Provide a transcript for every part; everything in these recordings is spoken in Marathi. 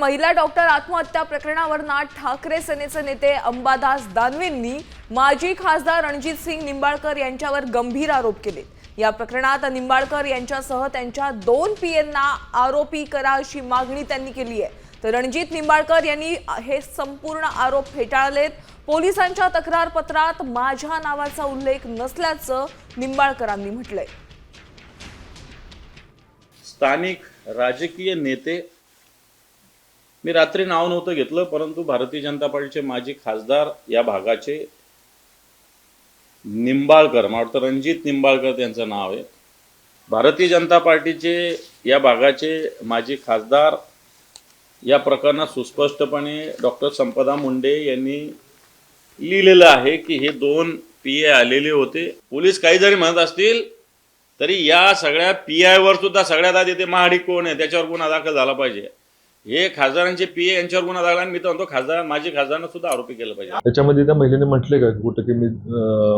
महिला डॉक्टर आत्महत्या प्रकरणावर नाथ ठाकरे सेनेचे नेते अंबादास दानवेंनी माजी खासदार रणजित सिंग निंबाळकर यांच्यावर गंभीर आरोप केले. या प्रकरणात निंबाळकर यांच्यासह त्यांच्या दोन पीएंना आरोपी करा अशी मागणी त्यांनी केली आहे. तर रणजित निंबाळकर यांनी हे संपूर्ण आरोप फेटाळलेत. पोलिसांच्या तक्रार पत्रात माझ्या नावाचा उल्लेख नसल्याचं निंबाळकरांनी म्हटलंय. स्थानिक राजकीय नेते मी रात्री नाव नव्हतं घेतलं परंतु भारतीय जनता पार्टीचे माजी खासदार या भागाचे निंबाळकर मला वाटतं रणजित निंबाळकर त्यांचं नाव आहे. भारतीय जनता पार्टीचे या भागाचे माजी खासदार या प्रकरणात सुस्पष्टपणे डॉक्टर संपदा मुंडे यांनी लिहिलेलं आहे की हे दोन पी ए आलेले होते. पोलीस काही जरी म्हणत असतील तरी या सगळ्या पी आयवर सुद्धा सगळ्यात आधी ते महाडी कोण आहे त्याच्यावर गुन्हा दाखल झाला पाहिजे. हे खासदारांचे पी ए यांच्यावर गुन्हा लागला आणि मी तर म्हणतो खासदार माझी खासदारांना सुद्धा आरोपी केलं पाहिजे. त्याच्यामध्ये त्या महिलेने म्हटले का कुठं की मी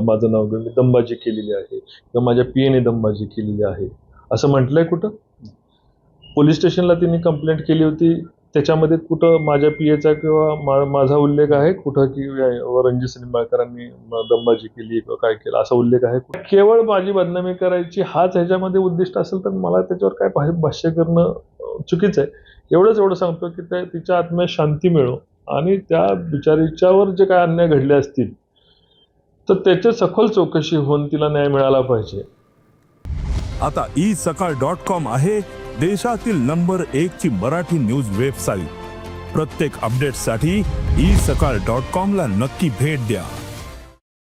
माझं नाव घेऊन मी दमबाजी केलेली आहे किंवा माझ्या पीएने दमबाजी केलेली आहे. असं म्हटलंय कुठं? पोलीस स्टेशनला तिने कंप्लेंट केली होती. त्याच्यामध्ये कुठं माझ्या पीएचा किंवा माझा उल्लेख आहे? कुठं की रणजित निंबाळकरांनी दमबाजी केली किंवा काय केलं? असा उल्लेख आहे केवळ माझी बदनामी करायची हाच ह्याच्यामध्ये उद्दिष्ट असेल तर मला त्याच्यावर काय भाष्य करणं चुकीचं आहे. एवढंच एवढं सांगतो की त्या तिच्या आत्म्यात शांती मिळो. आणि त्या बिचारीच्यावर जे काय अन्याय घडले असतील तर त्याची सखोल चौकशी होऊन तिला न्याय मिळाला पाहिजे. आता ई सकाळ डॉट कॉम आहे देशातील नंबर एक ची मराठी न्यूज वेबसाईट. प्रत्येक अपडेटसाठी ई सकाळ डॉट कॉम ला नक्की भेट द्या.